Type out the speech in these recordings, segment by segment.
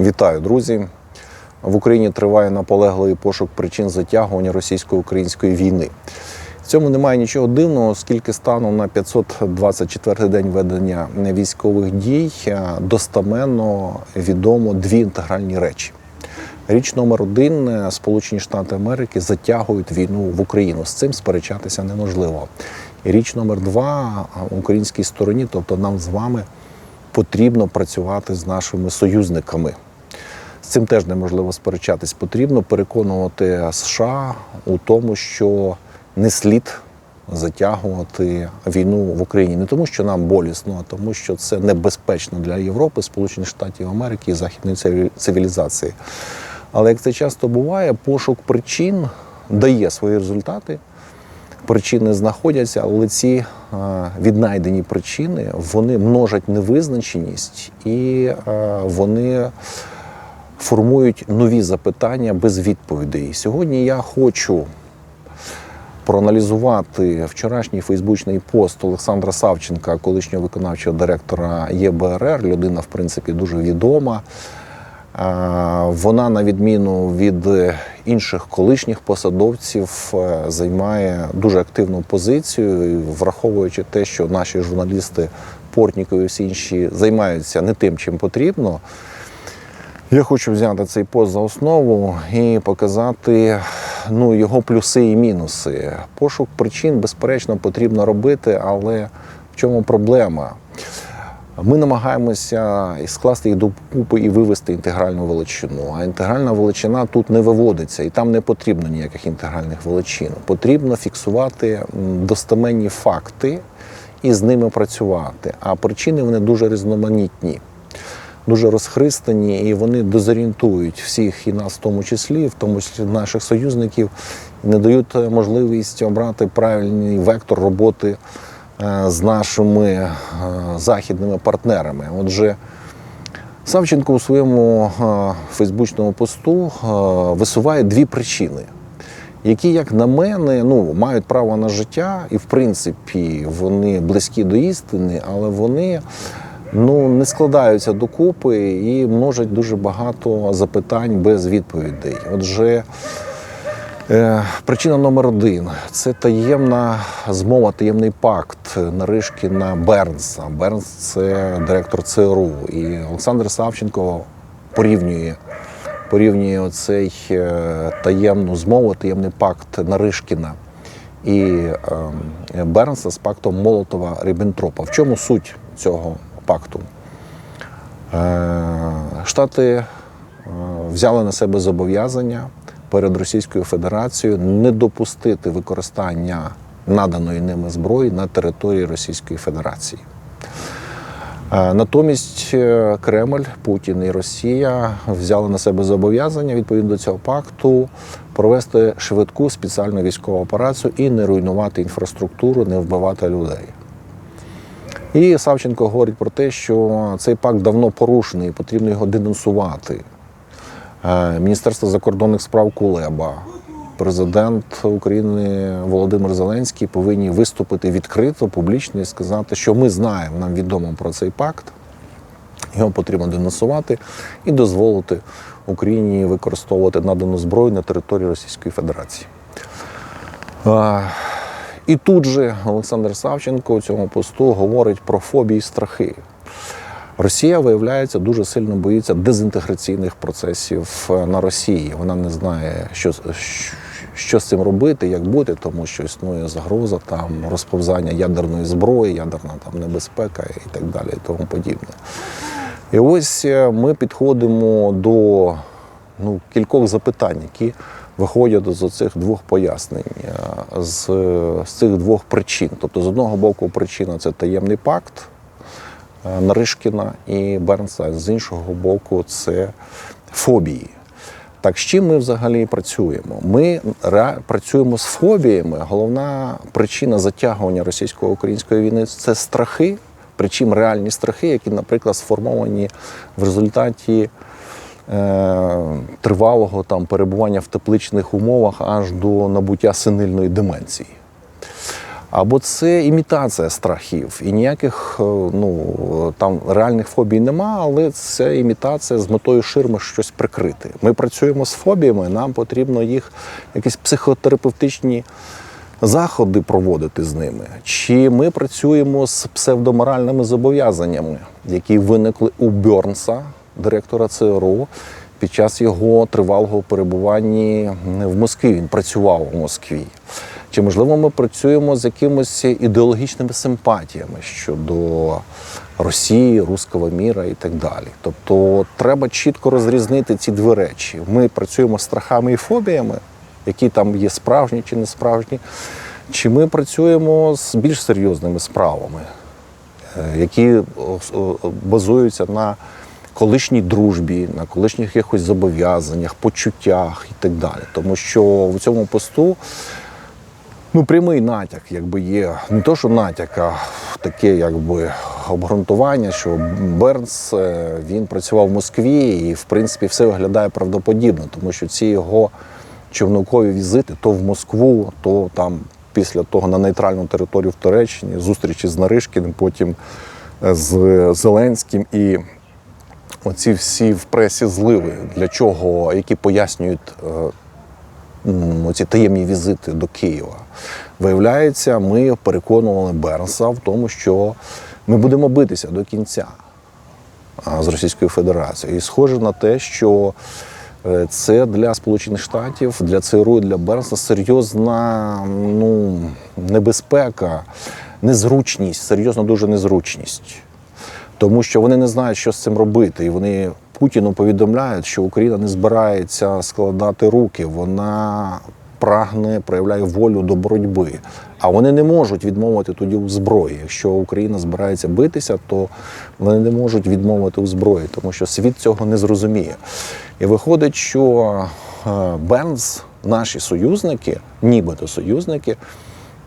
Вітаю, друзі! В Україні триває наполегливий пошук причин затягування російсько-української війни. В цьому немає нічого дивного, оскільки станом на 524 день ведення військових дій е, достаменно відомо дві інтегральні речі. Річ номер один е, Сполучені Штати Америки затягують війну в Україну. З цим сперечатися неможливо. Річ номер два е, українській стороні, тобто нам з вами потрібно працювати з нашими союзниками. З цим теж неможливо сперечатись. Потрібно переконувати США у тому, що не слід затягувати війну в Україні не тому, що нам болісно, а тому, що це небезпечно для Європи, Сполучених Штатів Америки і західної цивілізації. Але як це часто буває, пошук причин дає свої результати. Причини знаходяться, але ці е, віднайдені причини вони множать невизначеність і е, вони формують нові запитання без відповідей. Сьогодні я хочу проаналізувати вчорашній фейсбучний пост Олександра Савченка, колишнього виконавчого директора ЄБРР. Людина, в принципі, дуже відома. Е, Вона, на відміну від інших колишніх посадовців, е, займає дуже активну позицію, враховуючи те, що наші журналісти Портнікові і всі інші займаються не тим, чим потрібно. Я хочу взяти цей пост за основу і показати ну, його плюси і мінуси. Пошук причин, безперечно, потрібно робити, але в чому проблема? Ми намагаємося скласти їх докупи і вивести інтегральну величину. А інтегральна величина тут не виводиться, і там не потрібно ніяких інтегральних величин. Потрібно фіксувати достеменні факти і з ними працювати. А причини вони дуже різноманітні дуже розхристані, і вони дезорієнтують всіх і нас, в тому числі, в тому числі наших союзників, не дають е, можливість обрати правильний вектор роботи з нашими е, західними партнерами. Отже, Савченко у своєму е, фейсбучному посту е, висуває дві причини. Які, як на мене, ну мають право на життя, і в принципі вони близькі до істини, але вони ну не складаються докупи і множать дуже багато запитань без відповідей. Отже, е, причина номер один це таємна змова, таємний пакт Наришкіна Бернса. Бернс це директор ЦРУ. І Олександр Савченко порівнює. Порівнює оцей е, таємну змову, таємний пакт Наришкіна і е, Бернса з пактом Молотова Ріббентропа. В чому суть цього пакту? Е, Штати е, взяли на себе зобов'язання перед Російською Федерацією не допустити використання наданої ними зброї на території Російської Федерації. Е, Натомість е, Кремль, Путін і Росія взяли на себе зобов'язання відповідно до цього пакту провести швидку спеціальну військову операцію і не руйнувати інфраструктуру, не вбивати людей. І Савченко говорить про те, що цей пакт давно порушений, потрібно його денонсувати. Е, Міністерство закордонних справ Кулеба, президент України Володимир Зеленський повинні виступити відкрито, публічно і сказати, що ми знаємо, нам відомо про цей пакт. Його потрібно денонсувати і дозволити Україні використовувати надану зброю на території Російської Федерації. І тут же Олександр Савченко у цьому посту говорить про фобії і страхи. Росія, виявляється, дуже сильно боїться дезінтеграційних процесів е, на Росії. Вона не знає, що, що з цим робити, як бути, тому що існує загроза там розповзання ядерної зброї, ядерна там небезпека і так далі, і тому подібне. І ось е, ми підходимо до ну, кількох запитань, які виходять з цих двох пояснень, е, з, з цих двох причин. Тобто, з одного боку, причина це таємний пакт. Е, Наришкіна і Бернса, з іншого боку, це фобії. Так, з чим ми взагалі працюємо? Ми працюємо з фобіями. Головна причина затягування російсько-української війни це страхи, причому реальні страхи, які, наприклад, сформовані в результаті е, тривалого там перебування в тепличних умовах аж до набуття синильної деменції. Або це імітація страхів. І ніяких е, ну, там реальних фобій нема, але це імітація з метою ширми щось прикрити. Ми працюємо з фобіями, нам потрібно їх якісь психотерапевтичні заходи проводити з ними. Чи ми працюємо з псевдоморальними зобов'язаннями, які виникли у Бьорнса, директора ЦРУ, під час його тривалого перебування в Москві. Він працював у Москві. Чи можливо ми працюємо з якимись ідеологічними симпатіями щодо Росії, руського міра і так далі? Тобто треба чітко розрізнити ці дві речі. Ми працюємо з страхами і фобіями, які там є справжні чи не справжні, чи ми працюємо з більш серйозними справами, е, які базуються на колишній дружбі, на колишніх якихось зобов'язаннях, почуттях і так далі. Тому що в цьому посту ну, прямий натяк, якби є. Не то, що натяк, а таке якби обґрунтування, що Бернс е, він працював в Москві, і в принципі все виглядає правдоподібно, тому що ці його човникові візити то в Москву, то там після того на нейтральну територію в Туреччині, зустрічі з Наришкіним, потім е, з Зеленським і оці всі в пресі зливи, для чого, які пояснюють оці таємні візити до Києва. Виявляється, ми переконували Бернса в тому, що ми будемо битися до кінця з Російською Федерацією. І схоже на те, що е, це для Сполучених Штатів, для ЦРУ для Бернса серйозна ну, небезпека, незручність, серйозна дуже незручність. Тому що вони не знають, що з цим робити. І вони Путіну повідомляють, що Україна не збирається складати руки, вона прагне, проявляє волю до боротьби. А вони не можуть відмовити тоді у зброї. Якщо Україна збирається битися, то вони не можуть відмовити у зброї, тому що світ цього не зрозуміє. І виходить, що е, Бенз, наші союзники, нібито союзники,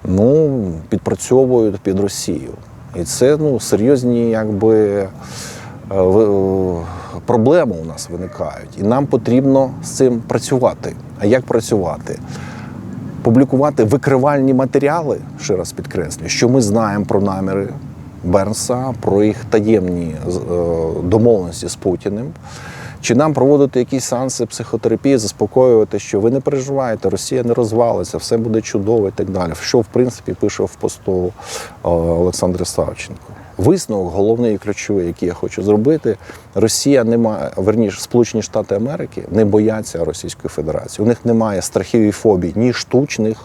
ну, підпрацьовують під Росію. І це ну, серйозні якби, е, е, проблеми у нас виникають. І нам потрібно з цим працювати. А як працювати? Публікувати викривальні матеріали, ще раз підкреслюю, що ми знаємо про наміри Бернса, про їх таємні е, домовленості з Путіним. Чи нам проводити якісь сеанси психотерапії, заспокоювати, що ви не переживаєте, Росія не розвалиться, все буде чудово і так далі. Що в принципі пише в посту е, Олександр Савченко. Висновок головний і ключовий, який я хочу зробити: Росія не має, верніше, Сполучені Штати Америки не бояться Російської Федерації. У них немає страхів і фобій ні штучних,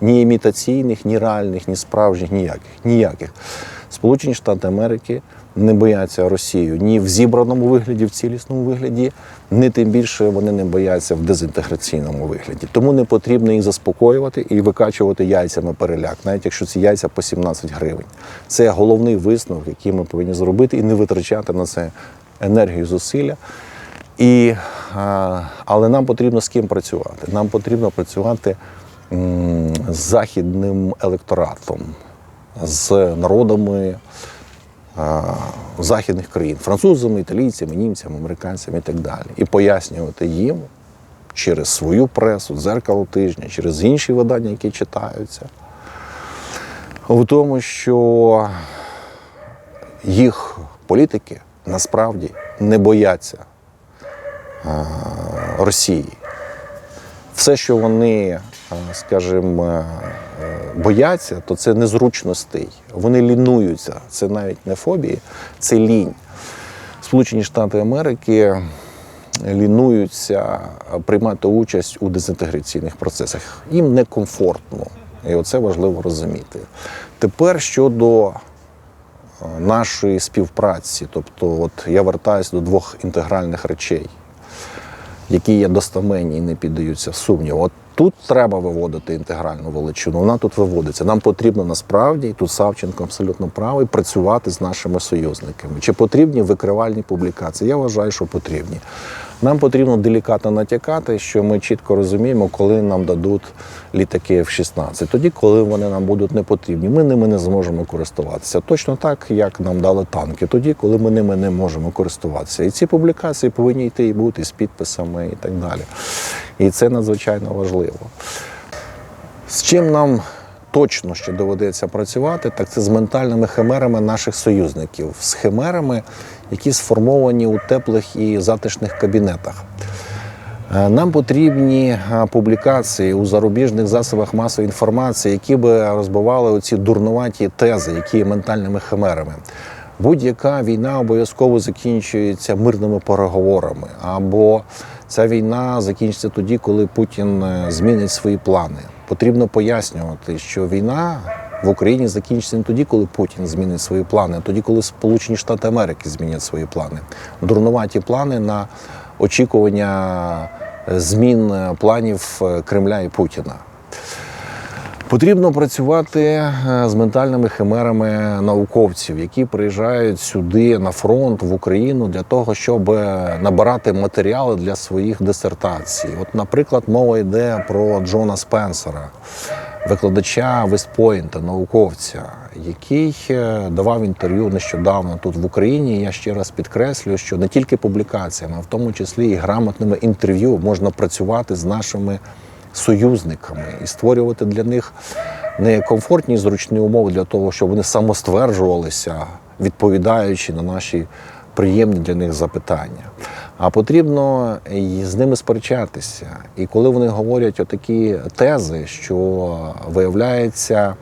ні імітаційних, ні реальних, ні справжніх, ніяких. ніяких. Сполучені Штати Америки не бояться Росію ні в зібраному вигляді, в цілісному вигляді, ні тим більше вони не бояться в дезінтеграційному вигляді. Тому не потрібно їх заспокоювати і викачувати яйцями переляк, навіть якщо ці яйця по 17 гривень. Це головний висновок, який ми повинні зробити, і не витрачати на це енергію, зусилля. І, але нам потрібно з ким працювати. Нам потрібно працювати з західним електоратом, з народами західних країн, французами, італійцями, німцями, американцями і так далі. І пояснювати їм через свою пресу, дзеркало тижня, через інші видання, які читаються, в тому, що їх політики насправді не бояться Росії. Все, що вони, скажімо, бояться, то це незручностей. Вони лінуються. Це навіть не фобії, це лінь. Сполучені Штати Америки лінуються приймати участь у дезінтеграційних процесах. Їм некомфортно. І оце важливо розуміти. Тепер щодо е, нашої співпраці, тобто, от я вертаюся до двох інтегральних речей які є достаменні і не піддаються сумніву. От тут треба виводити інтегральну величину. Вона тут виводиться. Нам потрібно насправді, і тут Савченко абсолютно правий, працювати з нашими союзниками. Чи потрібні викривальні публікації? Я вважаю, що потрібні. Нам потрібно делікатно натякати, що ми чітко розуміємо, коли нам дадуть літаки F-16. Тоді, коли вони нам будуть не потрібні, ми ними не зможемо користуватися. Точно так, як нам дали танки, тоді, коли ми ними не можемо користуватися. І ці публікації повинні йти і бути з підписами і так далі. І це надзвичайно важливо. З чим нам точно ще доведеться працювати, так це з ментальними химерами наших союзників, з химерами, які сформовані у теплих і затишних кабінетах. Е, Нам потрібні е, публікації у зарубіжних засобах масової інформації, які би розбивали оці дурнуваті тези, які є ментальними химерами. Будь-яка війна обов'язково закінчується мирними переговорами, або ця війна закінчиться тоді, коли Путін е, змінить свої плани. Потрібно пояснювати, що війна в Україні закінчиться не тоді, коли Путін змінить свої плани, а тоді, коли Сполучені Штати Америки змінять свої плани. Дурнуваті плани на очікування е, змін е, планів е, Кремля і Путіна. Потрібно працювати е, з ментальними химерами науковців, які приїжджають сюди на фронт в Україну для того, щоб е, набирати матеріали для своїх дисертацій. От, наприклад, мова йде про Джона Спенсера, викладача Вестпойнта, науковця, який е, давав інтерв'ю нещодавно тут в Україні. Я ще раз підкреслюю, що не тільки публікаціями, а в тому числі і грамотними інтерв'ю можна працювати з нашими союзниками і створювати для них не комфортні і зручні умови для того, щоб вони самостверджувалися, відповідаючи на наші приємні для них запитання. А потрібно з ними сперечатися. І коли вони говорять отакі тези, що виявляється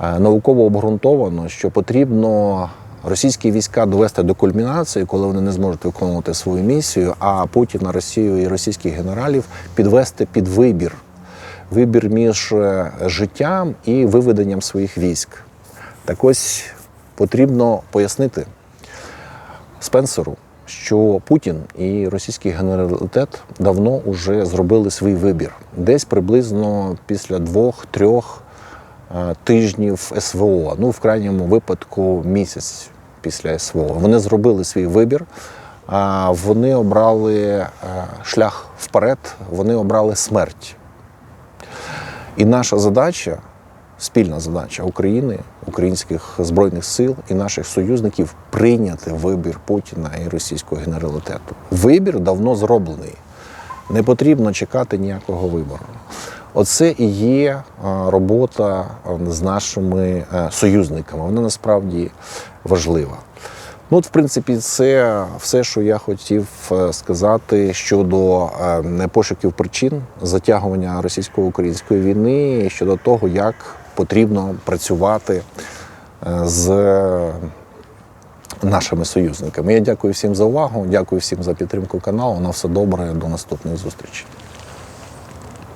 е, науково обґрунтовано, що потрібно російські війська довести до кульмінації, коли вони не зможуть виконувати свою місію, а Путіна, Росію і російських генералів підвести під вибір. Вибір між е, життям і виведенням своїх військ. Так ось потрібно пояснити Спенсеру, що Путін і російський генералітет давно вже зробили свій вибір. Десь приблизно після двох-трьох тижнів СВО, ну в крайньому випадку місяць після СВО. Вони зробили свій вибір. Вони обрали е, шлях вперед, вони обрали смерть. І наша задача, спільна задача України, українських збройних сил і наших союзників прийняти вибір Путіна і російського генералітету. Вибір давно зроблений. Не потрібно чекати ніякого вибору. Оце і є е, робота е, з нашими е, союзниками. Вона насправді важлива. Ну, от, в принципі, це все, що я хотів сказати щодо пошуків причин затягування російсько-української війни, щодо того, як потрібно працювати з нашими союзниками. Я дякую всім за увагу, дякую всім за підтримку каналу. На все добре, до наступних зустрічей.